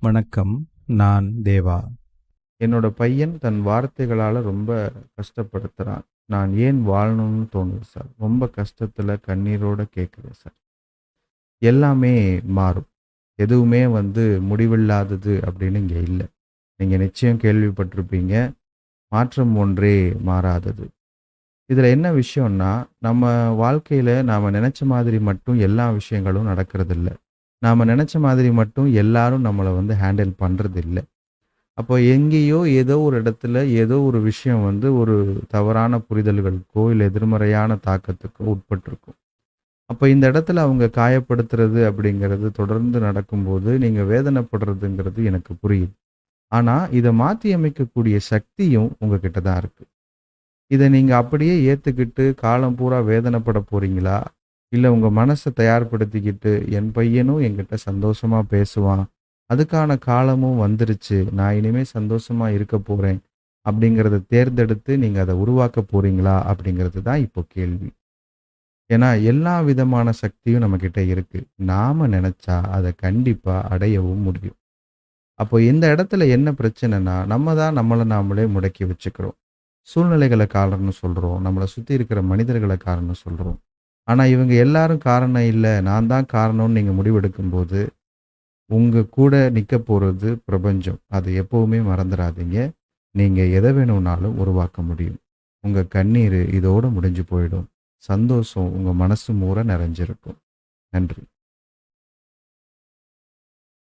வணக்கம் நான் தேவா. என்னோட பையன் தன் வார்த்தைகளால் ரொம்ப கஷ்டப்படுத்துகிறான் நான் ஏன் வாழணும்னு தோணுது சார்? ரொம்ப கஷ்டத்தில் கண்ணீரோட கேட்குறேன் சார். எல்லாமே மாறும். எதுவுமே வந்து முடிவில்லாதது அப்படின்னு இங்கே இல்லை. நீங்கள் நிச்சயம் கேள்விப்பட்டிருப்பீங்க. மாற்றம் ஒன்றே மாறாதது. இதில் என்ன விஷயம்னா நம்ம வாழ்க்கையில் நாம் நினச்ச மாதிரி மட்டும் எல்லா விஷயங்களும் நடக்கிறதில்ல. நாம் நினச்ச மாதிரி மட்டும் எல்லாரும் நம்மளை வந்து ஹேண்டில் பண்ணுறது இல்லை அப்போ எங்கேயோ ஏதோ ஒரு இடத்துல ஏதோ ஒரு விஷயம் வந்து ஒரு தவறான புரிதல்களுக்கோ இல்லை எதிர்மறையான தாக்கத்துக்கோ உட்பட்டிருக்கும். அப்போ இந்த இடத்துல அவங்க காயப்படுத்துறது அப்படிங்கிறது தொடர்ந்து நடக்கும்போது நீங்கள் வேதனைப்படுறதுங்கிறது எனக்கு புரியுது. ஆனால் இதை மாற்றி அமைக்கக்கூடிய சக்தியும் உங்ககிட்ட தான் இருக்குது இதை நீங்கள் அப்படியே ஏற்றுக்கிட்டு காலம் பூரா வேதனைப்பட போகிறீங்களா இல்லை உங்கள் மனசை தயார்படுத்திக்கிட்டு என் பையனும் என்கிட்ட சந்தோஷமாக பேசுவான். அதுக்கான காலமும் வந்துருச்சு. நான் இனிமே சந்தோஷமாக இருக்க போகிறேன் அப்படிங்கிறத தேர்ந்தெடுத்து நீங்கள் அதை உருவாக்க போகிறீங்களா அப்படிங்கிறது தான் இப்போ கேள்வி. ஏன்னா எல்லா விதமான சக்தியும் நம்மக்கிட்ட இருக்குது நாம் நினச்சா அதை கண்டிப்பாக அடையவும் முடியும். அப்போ இந்த இடத்துல என்ன பிரச்சனைனா நம்ம தான் நம்மளை நாமளே முடக்கி வச்சுக்கிறோம். சூழ்நிலைகளை காரணம்னு சொல்கிறோம் நம்மளை சுற்றி இருக்கிற மனிதர்களை காரணம் சொல்கிறோம் ஆனால் இவங்க எல்லாரும் காரணம் இல்லை. நான் தான் காரணம்னு நீங்கள் முடிவெடுக்கும்போது உங்கள் கூட நிற்க போகிறது பிரபஞ்சம். அது எப்போவுமே மறந்துடாதீங்க. நீங்கள் எதை வேணும்னாலும் உருவாக்க முடியும். உங்கள் கண்ணீர் இதோடு முடிஞ்சு போயிடும். சந்தோஷம் உங்கள் மனசு மூற நிறைஞ்சிருக்கும். நன்றி.